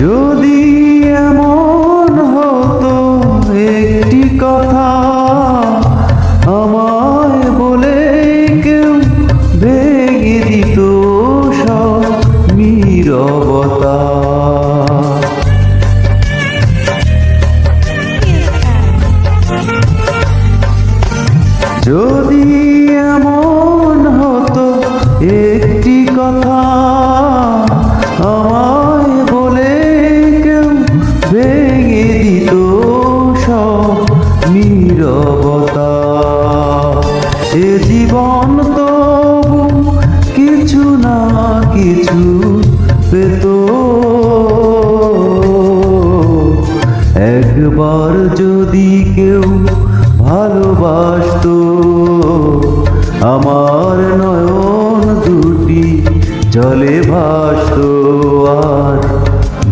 যদি এমন হতো একটি কথা আমায় বলে কেউ ভেঙে দিত সব নীরবতা। যদি একবার যদি কেউ ভালোবাসত আমার নয়ন দুটি জলে ভাসত আর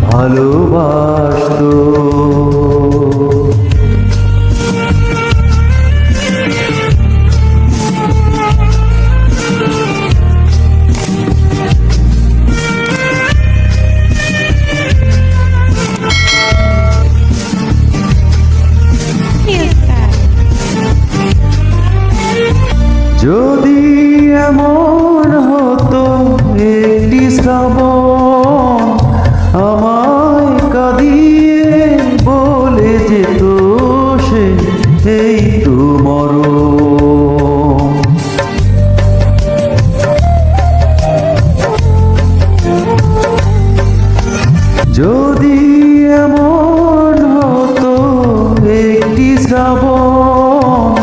ভালোবাসতো। যদি এমন হতো একটি শ্রাবণ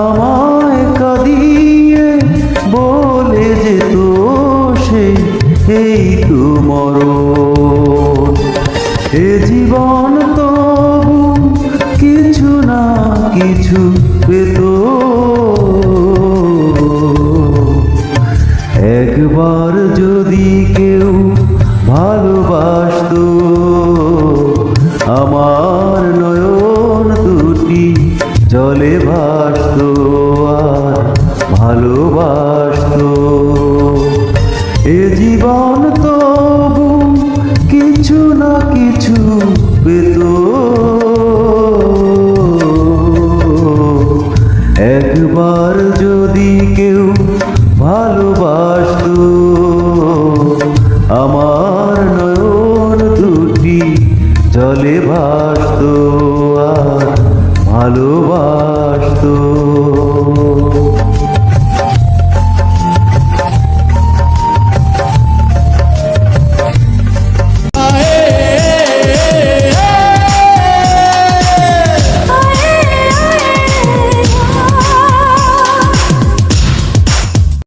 আমায় কাঁদিয়ে বলে যেত সে এই তুমর এ জীবন Espíritu